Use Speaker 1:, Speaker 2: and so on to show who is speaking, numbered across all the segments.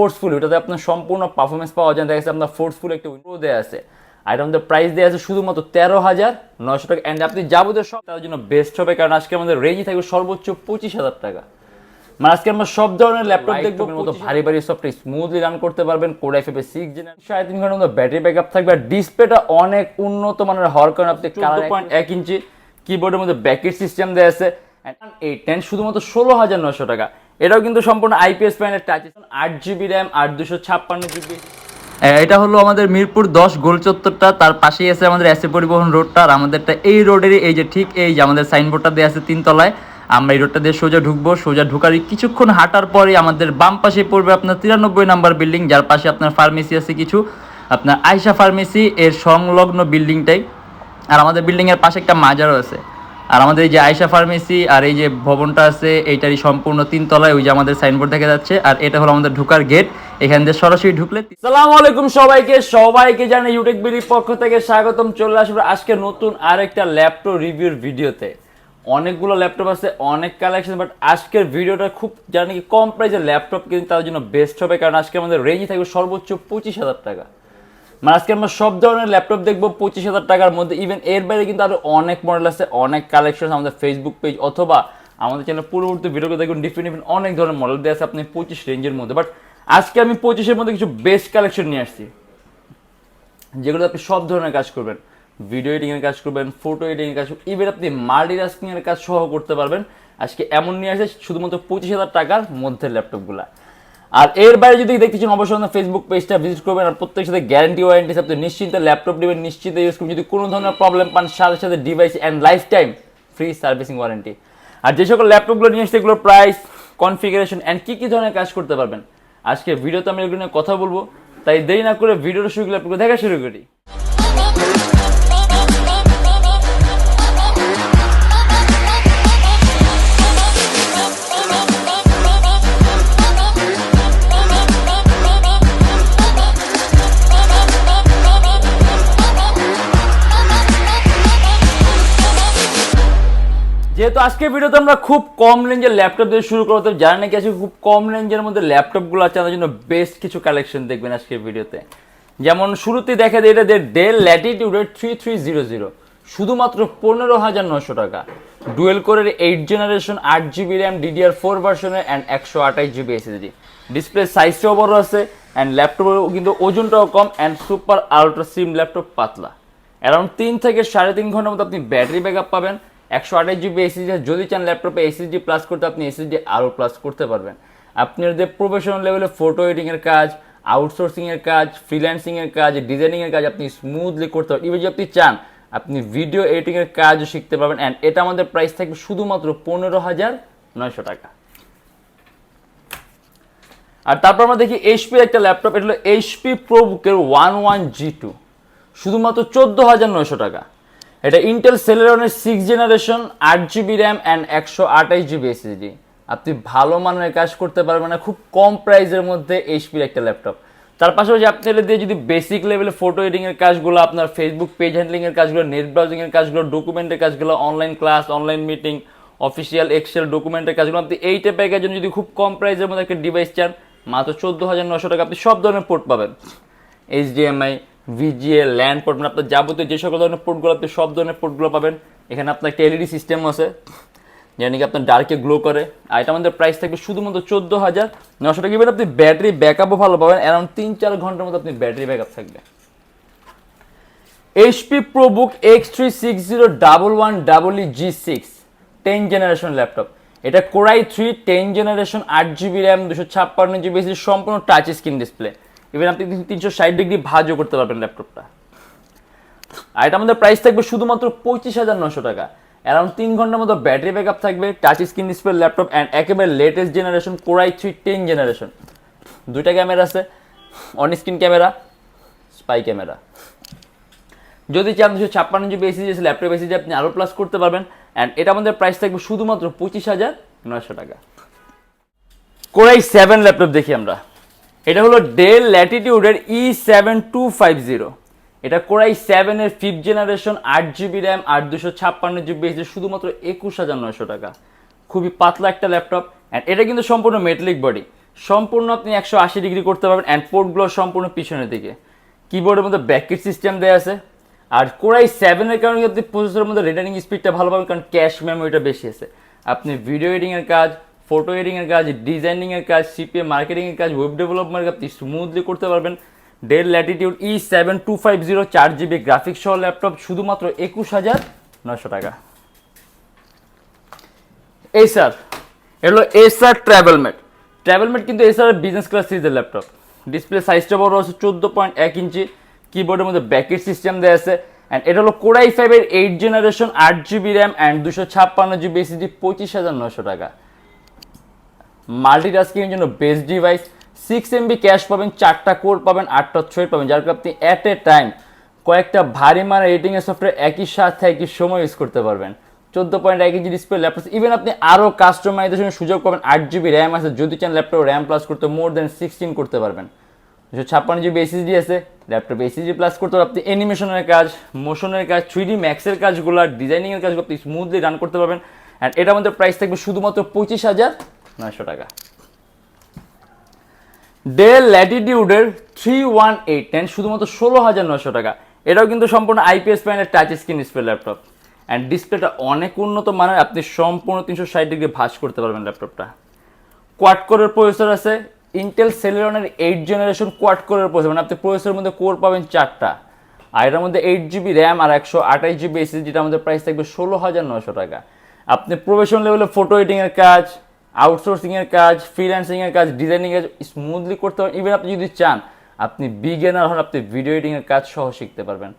Speaker 1: Forceful এটাতে আপনার সম্পূর্ণ পারফরমেন্স পাওয়া যায় দেখা যাচ্ছে আপনার ফোর্সফুল একটা উইন্ডো দেওয়া আছে। আর এটা আমাদের প্রাইস দেওয়া আছে শুধুমাত্র তেরো হাজার নয়শো টাকা। অ্যান্ড আপনি যাবতীয় সব তার জন্য বেস্ট হবে কারণ আজকে আমাদের রেঞ্জ থাকবে সর্বোচ্চ পঁচিশ হাজার টাকা। মানে আজকে আমরা সব ধরনের ল্যাপটপ দেখব মতো ভারী ভারী সফটওয়্যার স্মুথলি রান করতে পারবেন। Code F F six generation সাড়ে তিন ঘণ্টার মতো ব্যাটারি ব্যাকআপ থাকবে। আর ডিসপ্লেটা অনেক উন্নত মানের হওয়ার কারণে আপনি চোদ্দ পয়েন্ট এক ইঞ্চি কিবোর্ডের মধ্যে ব্যাকেট সিস্টেম দেওয়া আছে। এই টেন শুধুমাত্র ষোলো হাজার নশো টাকা। এটাও কিন্তু সম্পূর্ণ আইপিএস প্যানেল টাচ আট জিবি র্যাম আট দুশো ছাপ্পান্ন জিবি এটা হলো আমাদের মিরপুর দশ গোল চত্বরটা তার পাশেই আছে আমাদের এসে পরিবহন রোডটা, আর আমাদেরটা এই রোডেরই, এই যে ঠিক এই যে আমাদের সাইনবোর্ডটা দেওয়া আছে তিনতলায়, আমরা এই রোডটা দিয়ে সোজা ঢুকবো, সোজা ঢুকার কিছুক্ষণ হাঁটার পরে আমাদের বাম পাশে পড়বে আপনার তিরানব্বই নাম্বার বিল্ডিং যার পাশে আপনার ফার্মেসি আছে কিছু, আপনার আয়সা ফার্মেসি এর সংলগ্ন বিল্ডিংটাই আর আমাদের বিল্ডিং এর পাশে একটা মাজারও আছে। আর আমাদের এই যে আয়সা ফার্মেসি আর এই যে ভবনটা আছে, এইটারই সম্পূর্ণ তিন তলায় ওই যে আমাদের সাইনবোর্ড দেখা যাচ্ছে। আর এটা হলো আমাদের ঢুকার গেট এখান দিয়ে সরাসরি ঢুকলে সালাম আলাইকুম সবাইকে। সবাইকে জানে ইউটেক বিডির পক্ষ থেকে স্বাগতম। চলে আসবে আজকে নতুন আরেকটা ল্যাপটপ রিভিউর ভিডিওতে অনেকগুলো ল্যাপটপ আছে, অনেক কালেকশন বাট আজকের ভিডিওটা খুব জানি কম প্রাইসের ল্যাপটপ কিন্তু তার জন্য বেস্ট হবে, কারণ আজকে আমাদের রেঞ্জ থাকবে সর্বোচ্চ পঁচিশ হাজার টাকা। মানে আজকে আমরা সব ধরনের ল্যাপটপ দেখব, পঁচিশ হাজার টাকার মধ্যে। ইভেন এর বাইরে কিন্তু আরও অনেক মডেল আছে, অনেক কালেকশন আমাদের ফেসবুক পেজ অথবা আমাদের চ্যানেল পূর্ববর্তী ভিডিওতে দেখুন ডিফারেন্ট ডিফারেন্ট অনেক ধরনের মডেল দেওয়া আছে আপনি পঁচিশ রেঞ্জের মধ্যে। বাট আজকে আমি পঁচিশের মধ্যে কিছু বেস্ট কালেকশন নিয়ে আসছি, যেগুলো আপনি সব ধরনের কাজ করবেন। ভিডিও এডিং এর কাজ করবেন ফটো এডিং এর কাজ ইভেন আপনি মাল্টিটাস্কিং এর কাজ সহ করতে পারবেন। আজকে এমন নিয়ে আসে, শুধুমাত্র পঁচিশ হাজার টাকার মধ্যে ল্যাপটপগুলা আর এর বাইরে যদি দেখতে চান, অবশ্যই ফেসবুক পেজটা ভিজিট করবেন আর প্রত্যেক সাথে গ্যারান্টি ওয়ারেন্টি আপনি নিশ্চিন্তে ল্যাপটপ নেবেন, নিশ্চিন্তে ইউজ করবেন। যদি কোনো ধরনের প্রবলেম পান, সাথে সাথে device and life time free servicing warranty আর যে সকল ল্যাপটপগুলো নিয়ে এসছে এগুলোর প্রাইস কনফিগারেশন অ্যান্ড কী কী ধরনের কাজ করতে পারবেন। আজকে ভিডিওতে আমি এগুলো নিয়ে কথা বলব। তাই দেরি না করে ভিডিওটা শুরু ল্যাপটপগুলো দেখা শুরু করি। যেহেতু আজকের ভিডিওতে আমরা খুব কম রেঞ্জের ল্যাপটপ দিয়ে শুরু করতে জানি নাকি আজকে খুব কম রেঞ্জের মধ্যে ল্যাপটপগুলো আছে আমাদের জন্য বেস্ট কিছু কালেকশন দেখবেন আজকের ভিডিওতে। যেমন শুরুতে দেখা যায় এটা যে ডেল ল্যাটিটিউডের থ্রি থ্রি জিরো জিরো শুধুমাত্র পনেরো হাজার নশো টাকা। ডুয়েল কোরের এইট জেনারেশন আট জিবি র্যাম ডিডিআর ফোর ভার্সনের অ্যান্ড একশো আঠাশ জিবি এসএসডি ডিসপ্লে সাইজটাও বড় আছে অ্যান্ড ল্যাপটপের কিন্তু ওজনটাও কম and super ultra slim laptop পাতলা। অ্যারাউন্ড তিন থেকে সাড়ে তিন ঘণ্টার মতো আপনি ব্যাটারি ব্যাকআপ পাবেন। একশো আঠাশ জিবি এসএসডি যদি চান ল্যাপটপে এসএসডি প্লাস করতে, আপনি এসএসডি আরও প্লাস করতে পারবেন। আপনি যে প্রফেশনাল লেভেলে ফটো এডিংয়ের কাজ আউটসোর্সিংয়ের কাজ ফ্রিল্যান্সিংয়ের কাজ ডিজাইনিংয়ের কাজ আপনি স্মুথলি করতে পারবেন। ইভেন যদি আপনি চান, আপনি ভিডিও এডিটিংয়ের কাজও শিখতে পারবেন। অ্যান্ড এটা আমাদের প্রাইস থাকবে শুধুমাত্র পনেরো হাজার নয়শো টাকা। আর তারপর আমরা দেখি এইচপি একটা ল্যাপটপ এটা হলো এইচপি প্রো বুকের ওয়ান ওয়ান জি টু শুধুমাত্র চোদ্দ হাজার নয়শো টাকা। এটা ইন্টেল সেলেরনের সিক্স জেনারেশন আট জিবি র্যাম অ্যান্ড একশো আঠাশ জিবি এসএসডি আপনি ভালো মানের কাজ করতে পারবেন না, খুব কম প্রাইসের মধ্যে এইচপির একটা ল্যাপটপ তার পাশাপাশি আপনি এটা দিয়ে যদি বেসিক লেভেলে ফটো এডিংয়ের কাজগুলো, আপনার ফেসবুক পেজ হ্যান্ডলিংয়ের কাজগুলো নেট ব্রাউজিংয়ের কাজগুলো ডকুমেন্টের কাজগুলো online class online meeting official Excel ডকুমেন্টের কাজগুলো, আপনি এই টাইপের কাজের যদি খুব কম প্রাইসের মধ্যে একটা ডিভাইস চান, মাত্র চোদ্দ হাজার নশো টাকা আপনি সব ধরনের পোর্ট পাবেন। এইচডিএমআই ভিজিএ ল্যান্ড পোর্ট মানে আপনার যাবতীয় যে সকল ধরনের পোর্টগুলো আপনি সব ধরনের পোর্টগুলো পাবেন। এখানে আপনার একটা এলইডি সিস্টেম আছে যেটা নাকি আপনার ডার্কে গ্লো করে। আর এটা আমাদের প্রাইস থাকবে শুধুমাত্র চোদ্দ হাজার নশো টাকা। আপনি ব্যাটারি ব্যাকআপও ভালো পাবেন অ্যারাউন্ড তিন চার ঘণ্টার মতো আপনি ব্যাটারি ব্যাকআপ থাকবে। HP ProBook X three six zero double one double E G six ten generation laptop এটা core i three ten generation আট জিবি র্যাম দুশো ছাপ্পান্ন জিবি সম্পূর্ণ টাচ স্ক্রিন ডিসপ্লে ইভেন আপনি তিনশো ষাট ডিগ্রি ভাজও করতে পারবেন ল্যাপটপটা। আর এটা আমাদের প্রাইস থাকবে শুধুমাত্র পঁচিশ হাজার নশো টাকা। অ্যারাউন্ড তিন ঘণ্টার মতো ব্যাটারি ব্যাকআপ থাকবে touch screen display laptop and একেবারে latest generation core i three ten generation দুইটা ক্যামেরা আছে on screen camera spy camera যদি চান দুশো ছাপ্পান্ন জিবি এসিজি ল্যাপটপ এসিজি আপনি আরও প্লাস করতে পারবেন অ্যান্ড এটা আমাদের প্রাইস থাকবে শুধুমাত্র পঁচিশ হাজার নয়শো টাকা। কোরাই সেভেন ল্যাপটপ দেখি আমরা। এটা হলো Dell ল্যাটিটিউডের E seven two five zero এটা কোরাই সেভেনের ফিফথ জেনারেশন আট জিবি র্যাম আট দুশো ছাপ্পান্ন জিবি এসে শুধুমাত্র একুশ হাজার নয়শো টাকা। খুবই পাতলা একটা ল্যাপটপ। অ্যান্ড এটা কিন্তু সম্পূর্ণ মেটালিক বডি সম্পূর্ণ আপনি একশো আশি ডিগ্রি করতে পারবেন অ্যান্ড পোর্টগুলো সম্পূর্ণ পিছনের দিকে। কিবোর্ডের মধ্যে ব্যাকেট সিস্টেম দেওয়া আছে। আর কোরাই সেভেনের কারণে আপনি প্রসেসরের মধ্যে রিটার্নিং স্পিডটা ভালো পাবেন, কারণ ক্যাশ মেমোরিটা বেশি আছে। আপনি ভিডিও এডিংয়ের কাজ ফটো এডিংয়ের কাজ ডিজাইনিংয়ের কাজ সিপিএ মার্কেটিংয়ের কাজ ওয়েব ডেভেলপমেন্ট আপনি স্মুথলি করতে পারবেন। Dell Latitude E seven two five zero চার জিবি গ্রাফিক্স সহ ল্যাপটপ শুধুমাত্র একুশ হাজার নশো টাকা। এই স্যার এগুলো এসআর ট্রাভেলমেট ট্রাভেলমেট কিন্তু এসআর বিজনেস ক্লাস সিরিজের ল্যাপটপ ডিসপ্লে সাইজটা বড় আছে, চোদ্দ পয়েন্ট এক ইঞ্চি। কিবোর্ডের মধ্যে ব্যাকেট সিস্টেম দেওয়া আছে। অ্যান্ড এটা হলো কোরাই ফাইভের এইট জেনারেশন আট জিবি র্যাম অ্যান্ড দুশো ছাপ্পান্ন জিবি এসিডি পঁচিশ হাজার নশো টাকা। মাল্টিটাস্কিংয়ের জন্য best device six MB cache পাবেন, চারটা কোর পাবেন, আটটা থ্রেড পাবেন, যার কারণে আপনি অ্যাট এ টাইম কয়েকটা ভারী মারা এডিটিংয়ের সফটওয়্যার একই সাথে একই সময় ইউজ করতে পারবেন। চোদ্দ পয়েন্ট এক ইঞ্চি ডিসপ্লে ল্যাপটপ ইভেন আপনি আরও কাস্টমাইজেশনের সুযোগ পাবেন, আট জিবি র্যাম আছে, যদি চান ল্যাপটপ র্যাম প্লাস করতে মোর দেন সিক্সটিন করতে পারবেন। দুশো ছাপ্পান্ন জিবি এসএসডি আছে ল্যাপটপ এসএসডি প্লাস করতে পারবেন আপনি অ্যানিমেশনের কাজ মোশনের কাজ থ্রি ডি ম্যাক্সের কাজগুলো ডিজাইনিংয়ের কাজগুলো আপনি স্মুথলি রান করতে পারবেন। অ্যান্ড এটার মধ্যে প্রাইস থাকবে শুধুমাত্র পঁচিশ হাজার নয়শো টাকা। ডেল ল্যাটিটিউডের থ্রি ওয়ান এইট টেন শুধুমাত্র ষোলো হাজার নয়শো টাকা। এটাও কিন্তু সম্পূর্ণ IPS panel touch screen display laptop and ডিসপ্লেটা অনেক উন্নত মানের, আপনি সম্পূর্ণ তিনশো ষাট ডিগ্রি ভাঁজ করতে পারবেন ল্যাপটপটা কোয়াড কোরের প্রসেসর আছে ইন্টেল সেলেরনের এইট জেনারেশন কোয়াড কোরের প্রসেসর মানে আপনি প্রসেসরের মধ্যে কোর পাবেন চারটা। আর এটার মধ্যে এইট জিবি র্যাম আর একশো আঠাশ জিবি এসএসডিটার মধ্যে প্রাইস থাকবে ষোলো হাজার নশো টাকা। আপনি প্রফেশনাল লেভেলে ফটো এডিংয়ের কাজ আউটসোর্সিংয়ের কাজ ফ্রিল্যান্সিংয়ের কাজ ডিজাইনিং কাজ স্মুথলি করতে পারেন ইভেন আপনি যদি চান, আপনি বিগেনার হন, আপনি ভিডিও এডিংয়ের কাজ সহ শিখতে পারবেন।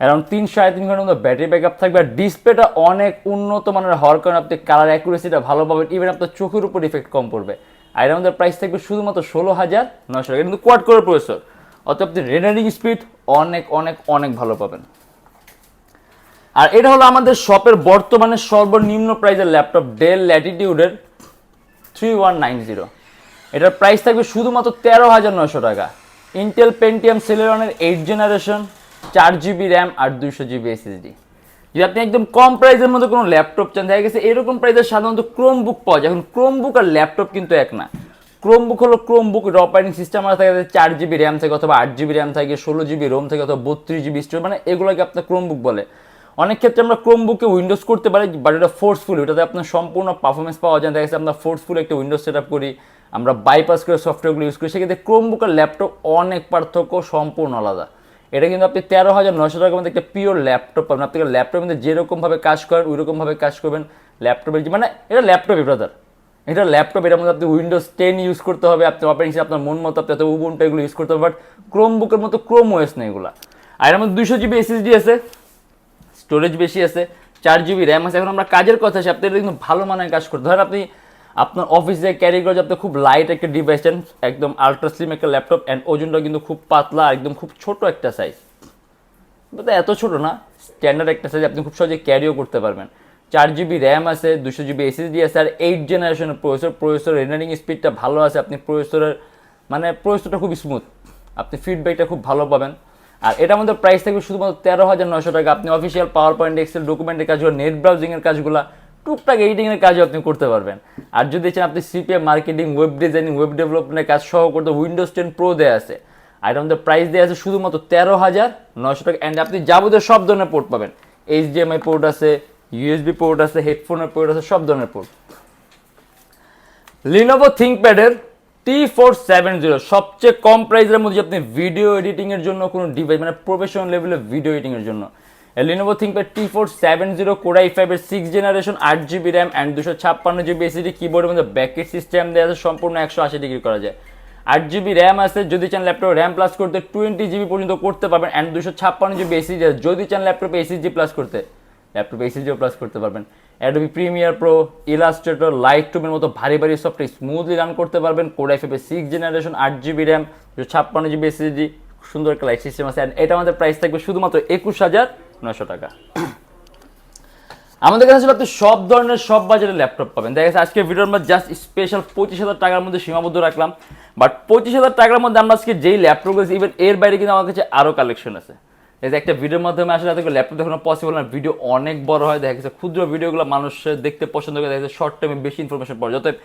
Speaker 1: অ্যারাউন্ড তিন সাড়ে তিন ঘণ্টার মধ্যে ব্যাটারি ব্যাকআপ থাকবে আর ডিসপ্লেটা অনেক উন্নত মানের হওয়ার কারণে আপনি কালার অ্যাকুরেসিটা ভালো পাবেন ইভেন আপনার চোখের উপর ইফেক্ট কম পড়বে। আর মধ্যে প্রাইস থাকবে শুধুমাত্র ষোলো হাজার নশো টাকা। কিন্তু কোয়াড করে প্রসেসর অর্থাৎ আপনি রেনারিং স্পিড অনেক অনেক অনেক ভালো পাবেন। আর এটা হলো আমাদের শপের বর্তমানে সর্বনিম্ন প্রাইসের ল্যাপটপ ডেল ল্যাটিটিউডের থ্রি এটার প্রাইস থাকবে শুধুমাত্র তেরো হাজার নশো টাকা। ইন্টেল পেন্টিয়াম সেলেরনের এইট জেনারেশন চার জিবি র্যাম আর দুইশো জিবি এসএসডি যদি আপনি একদম কম প্রাইসের মধ্যে কোনো ল্যাপটপ চান, দেখা গেছে এরকম প্রাইসের সাধারণত ক্রোম বুক পাওয়া যায়। এখন ক্রোম বুক আর ল্যাপটপ কিন্তু এক না। ক্রোম বুক হলো ক্রোম বুক অপারেটিং সিস্টেম আর থাকে চার জিবি র্যাম থাকে অথবা আট জিবি র্যাম থাকে, ষোলো জিবি রোম থাকে অথবা বত্রিশ জিবি স্টোর মানে এগুলোকে আপনার ক্রোম বুক বলে। অনেক ক্ষেত্রে আমরা ক্রোম বুকে উইন্ডোজ করতে পারি বাট এটা ফোর্সফুল এটাতে আপনার সম্পূর্ণ পারফরমেন্স পাওয়া যায়। দেখা গেছে আমরা ফোর্সফুল একটা উইন্ডোজ সেট আপ করি, আমরা বাইপাস করে সফটওয়্যারগুলো ইউজ করি। সেক্ষেত্রে ক্রোম বুক আর ল্যাপটপ অনেক পার্থক্য সম্পূর্ণ আলাদা। এটা কিন্তু আপনি তেরো হাজার নশো টাকার মধ্যে একটা পিওর ল্যাপটপ পাবেন। আপনি ল্যাপটপের মধ্যে যেরকমভাবে কাজ করেন ওই রকমভাবে কাজ করবেন। ল্যাপটপের মানে এটা ল্যাপটপই ব্রাদার এটা ল্যাপটপ এটার মধ্যে আপনি উইন্ডোজ টেন ইউজ করতে হবে, আপনি অপারেটিং আপনার মন মতো আপনি উবুন্টু এগুলো ইউজ করতে হবে বাট ক্রোম বুকের মতো ক্রোম ওয়েস নেই এগুলো। আর এর মধ্যে দুশো জিবি এসএসডি আছে। স্টোরেজ বেশি আছে, চার জিবি র্যাম আছে। এখন আমরা কাজের কথা আছে আপনি কিন্তু ভালো মানের কাজ করতে ধরেন আপনি আপনার অফিসে ক্যারি করে আপনি খুব লাইট একটা ডিভাইস চান একদম আলট্রা স্লিম একটা ল্যাপটপ অ্যান্ড ওজনটা কিন্তু খুব পাতলা, একদম খুব ছোট একটা সাইজ এত ছোট না স্ট্যান্ডার্ড একটা সাইজ আপনি খুব সহজে ক্যারিও করতে পারবেন। চার জিবি র্যাম আছে, দুশো জিবি এসএসডি আছে, আর এইট জেনারেশনের প্রসেসর প্রসেসর রেনারিং স্পিডটা ভালো আছে, আপনি প্রসেসরের মানে প্রসেসরটা খুব স্মুথ আপনি ফিডব্যাকটা খুব ভালো পাবেন। আর এটার মধ্যে প্রাইস থাকবে শুধুমাত্র তেরো হাজার নশো টাকা। আপনি অফিসিয়াল পাওয়ার পয়েন্ট এক্সেল ডকুমেন্টের কাজগুলো নেট ব্রাউজিংয়ের কাজগুলো, টুকটাক এডিটিংয়ের কাজও আপনি করতে পারবেন। আর যদি চান আপনি CPA marketing web designing web ডেভেলপমেন্টের কাজ সহ করতে উইন্ডোজ টেন প্রো দেওয়া আছে। আর এটার মধ্যে প্রাইস দেওয়া আছে শুধুমাত্র তেরো হাজার নশো টাকা। অ্যান্ড আপনি যাবতীয় সব ধরনের পোর্ট পাবেন। এইচডিএমআই পোর্ট আছে ইউএসবি পোর্ট আছে হেডফোনের পোর্ট আছে, সব ধরনের পোর্ট লিনোভো থিঙ্কপ্যাডের টি ফোর সেভেন জিরো সবচেয়ে কম প্রাইসের মধ্যে আপনি ভিডিও এডিটিংয়ের জন্য কোনো ডিভাইস মানে প্রফেশনাল লেভেলে ভিডিও এডিটিংয়ের জন্য। Lenovo ThinkPad T four seven zero core i ফাইভের সিক্স জেনারেশন আট জিবি র্যাম অ্যান্ড দুশো ছাপ্পান্ন জিবি এসিডি কিবোর্ডের মধ্যে ব্যাকেট সিস্টেম দেওয়া আছে, সম্পূর্ণ একশো আশি ডিগ্রি করা যায়। আট জিবি র্যাম আছে, যদি চান ল্যাপটপ র্যাম প্লাস করতে টোয়েন্টি জিবি পর্যন্ত করতে পারবেন অ্যান্ড দুশো ছাপ্পান্ন জিবি এসিডি যদি চান ল্যাপটপে এসিজি প্লাস করতে ল্যাপটপে এসিজিও প্লাস করতে পারবেন। Adobe Premiere Pro Illustrator light টুবের মতো ভারী ভারী সফটওয়্যার স্মুথলি রান করতে পারবেন। কোড এফ সিক্স জেনারেশন আট জিবি র্যাম ছাপ্পান্ন জিবি এসএসডি সুন্দর একটা লাইট সিস্টেম আছে। অ্যান্ড এটা আমাদের প্রাইস থাকবে শুধুমাত্র একুশ হাজার নশো টাকা। আমাদের কাছে আপনি সব ধরনের, সব বাজারের ল্যাপটপ পাবেন। দেখা গেছে আজকে ভিডিওর মধ্যে জাস্ট স্পেশাল পঁচিশ হাজার টাকার মধ্যে সীমাবদ্ধ রাখলাম। বাট পঁচিশ হাজার টাকার মধ্যে আমরা আজকে যেই ল্যাপটপ করেছি ইভেন এর বাইরে কিন্তু আমার কাছে আরও কালেকশন আছে। এই যে একটা ভিডিওর মাধ্যমে আসলে এতগুলো ল্যাপটপ দেখানো পসিবল না ভিডিও অনেক বড় হয়, দেখা গেছে ক্ষুদ্র ভিডিওগুলো মানুষ দেখতে পছন্দ করে, দেখা শর্ট টাইমে বেশি ইনফরমেশন পাওয়া অতএব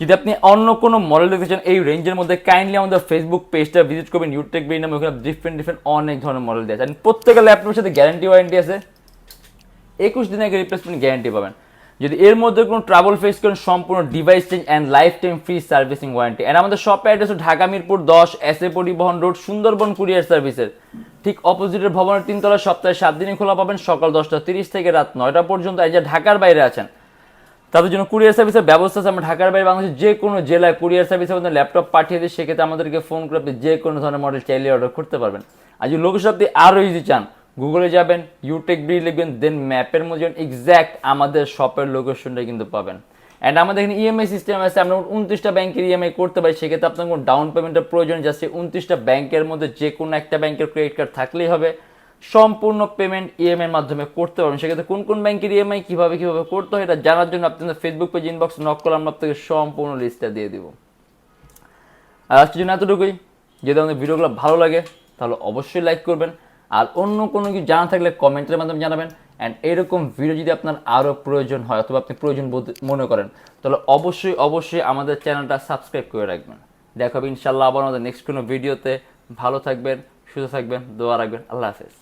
Speaker 1: যদি আপনি অন্য কোনো মডেল দেখতে চান, এই রেঞ্জের মধ্যে কাইন্ডলি আমাদের ফেসবুক পেজটা ভিজিট করবেন ইউটেক বেই নামে ওখানে ডিফারেন্ট ডিফারেন্ট অনেক ধরনের মডেল দেওয়া আছে। প্রত্যেকটা ল্যাপটপের সাথে গ্যারান্টি ওয়ারেন্টি আছে। একুশ দিন আগে রিপ্লেসমেন্ট গ্যারান্টি পাবেন। যদি এর মধ্যে কোনো ট্রাভেল ফেস করেন, সম্পূর্ণ device change and life time free servicing warranty and আমাদের শপ অ্যাড্রেস ঢাকা মিরপুর দশ এস এ পরিবহন রোড সুন্দরবন কুরিয়ার সার্ভিসের ঠিক অপোজিটের ভবনের তিনতলা সপ্তাহে সাত দিনই খোলা পাবেন সকাল দশটা তিরিশ থেকে রাত নয়টা পর্যন্ত। এই যে ঢাকার বাইরে আছেন, তাদের জন্য কুরিয়ার সার্ভিসের ব্যবস্থা আছে। আমরা ঢাকার বাইরে বাংলাদেশের যে কোনো জেলায় কুরিয়ার সার্ভিসে আমাদের ল্যাপটপ পাঠিয়ে দিই সেক্ষেত্রে আমাদেরকে ফোন করে আপনি যে কোনো ধরনের মডেল চাইলে অর্ডার করতে পারবেন। আর যদি লোকেশন আপনি আরও ইজি চান গুগলে যাবেন ইউটেক ব্রি লিখবেন দেন ম্যাপের মধ্যে এক্স্যাক্ট আমাদের শপের লোকেশনটা কিন্তু পাবেন। অ্যান্ড আমাদের এখানে ইএমআই সিস্টেম আছে, আমরা উনত্রিশটা ব্যাংকের ইএমআই করতে পারি, সেক্ষেত্রে আপনার কোনো ডাউন পেমেন্টের প্রয়োজন যাচ্ছে উনত্রিশটা ব্যাংকের মধ্যে যে কোনো একটা ব্যাংকের ক্রেডিট কার্ড থাকলেই হবে। সম্পূর্ণ পেমেন্ট ইএমআই এর মাধ্যমে করতে পারবেন। সেক্ষেত্রে কোন কোন ব্যাংকের ইএমআই কীভাবে কীভাবে করতে হয়, এটা জানার জন্য আপনাদের ফেসবুক পেজ ইনবক্স নক করলে আমরা আপনাকে সম্পূর্ণ লিস্টটা দিয়ে দিব। আর আজকের জন্য এতটুকুই। যদি আমাদের ভিডিওগুলো ভালো লাগে, তাহলে অবশ্যই লাইক করবেন। আর অন্য কোনো কিছু জানা থাকলে কমেন্টের মাধ্যমে জানাবেন। অ্যান্ড এরকম ভিডিও যদি আপনার আরও প্রয়োজন হয় অথবা আপনি প্রয়োজন মনে করেন, তাহলে অবশ্যই অবশ্যই আমাদের চ্যানেলটা সাবস্ক্রাইব করে রাখবেন। দেখা ইনশাল্লাহ আবার আমাদের নেক্সট কোনো ভিডিওতে ভালো থাকবেন, সুস্থ থাকবেন, দোয়া রাখবেন। আল্লাহ হাফেজ।